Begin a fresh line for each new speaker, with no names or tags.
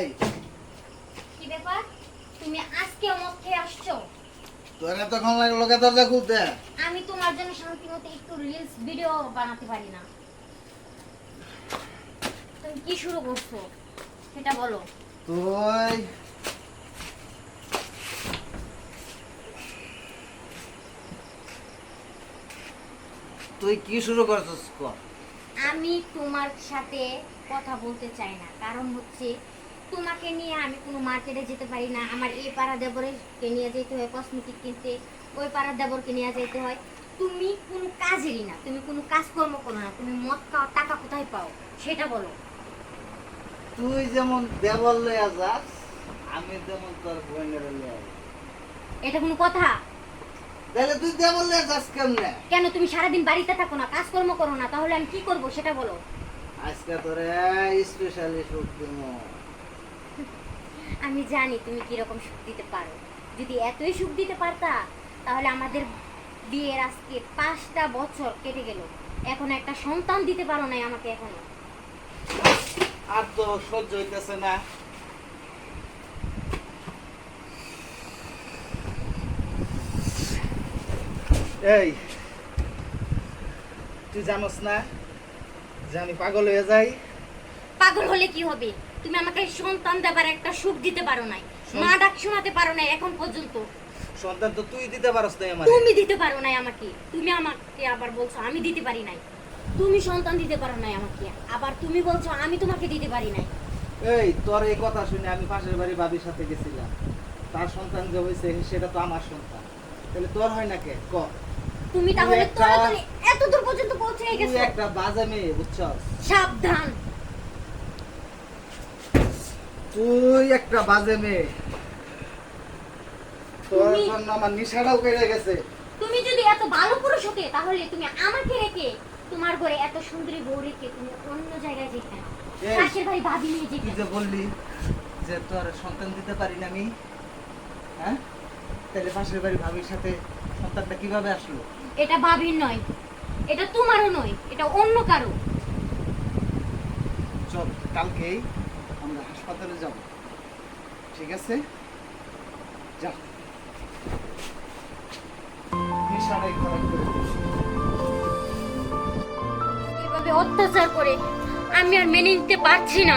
এই
কি ব্যাপার? তুমি আজকে মদ খেয়ে আসছো?
তোর এতক্ষণ লাগল কে দরজা খুলতে।
আমি তোমার জন্য শান্তি মতো একটু রিলস ভিডিও বানাতে পারি না। তুমি কি শুরু করছ? সেটা বলো।
তুই তুই কি শুরু করছিস কর।
আমি তোমার সাথে কথা বলতে চাই না। কারণ হচ্ছে তোমাকে নিয়ে আমি কোনো মার্কেটে যেতে পারি না। আমার এই পাড়া দেবরকে নিয়ে যেতে হয় কসমেটিক কিনতে। ওই পাড়ার দেবরকে নিয়ে যেতে হয়। তুমি কোনো কাজেরই না তুমি কোনো কাজকর্ম করো না। তুমি মদ খাও টাকা কোথায় পাও? সেটা বলো।
তুই যেমন দেবল লইয়া যাস আমি যেমন তোর বোনের লইয়া
এটা কোনো কথা?
তাহলে তুই দেবল লইয়া যাস কেমনে?
কেন তুমি সারাদিন বাড়িতে থাকো না কাজকর্ম করো না তাহলে আমি কি করব সেটা বলো।
আজকে তোরে স্পেশালি সুখ দিমু
আমি জানি তুমি কীরকম সুখ দিতে পারো। যদি এতই সুখ দিতে পারতা তাহলে আমাদের বিয়ের আজকে পাঁচটা বছর কেটে গেল। এখন একটা সন্তান দিতে পারো নাই আমাকে এখনও।
আর তো সহ্য হইতেছে না। এই তুই জানোস না যে আমি পাগল হয়ে যাই?
পাগল হলে কি হবে? তুমি আমাকে সন্তান দেবার একটা সুখ দিতে পারো নাই। মা ডাক শোনাতে পারো নাই এখন পর্যন্ত।
সন্তান তো তুই দিতে পারস না আমার।
তুমি দিতে পারো নাই আমাকে। তুমি আমাকে আবার বলছো আমি দিতে পারি নাই। তুমি সন্তান দিতে পারো নাই আমাকে। আবার তুমি বলছো আমি তোমাকে দিতে পারি নাই।
এই তোর এই কথা শুনে আমি পাশের বাড়ি বাবির সাথে গেছিলাম। তার সন্তান যে হয়েছে সেটা তো আমার সন্তান। তাহলে তোর হয় না কে? ক?
তুমি তাহলে তোরা এত দূর পর্যন্ত পৌঁছে
তুই
গেছো।
একটা বাজে মেয়ে বুঝছস?
সাবধান।
তুই একটা বাজে মেয়ে। তোর জন্য আমার নিশাটাও কেটে গেছে।
তুমি যদি এত ভালো পুরুষ হতে তাহলে তুমি আমাকে রেখে তোমার ঘরে এত সুন্দরী বউ রেখে তুমি অন্য জায়গায় যেতে পাশের বাড়ি ভাবি নিয়ে
তুই
যেতে
যে বললি যে তোর সন্তান দিতে পারি না আমি? হ্যাঁ? তাহলে পাশের বাড়ি ভাবির সাথে সন্তানটা কীভাবে আসলো?
এটা ভাবির নয় এটা তোমারও নয় এটা অন্য কারও।
চল কালকেই হাসপাতালে যাব। ঠিক আছে? যা।
এভাবে অত্যাচার করে আমি আর মেনে নিতে পারছি না।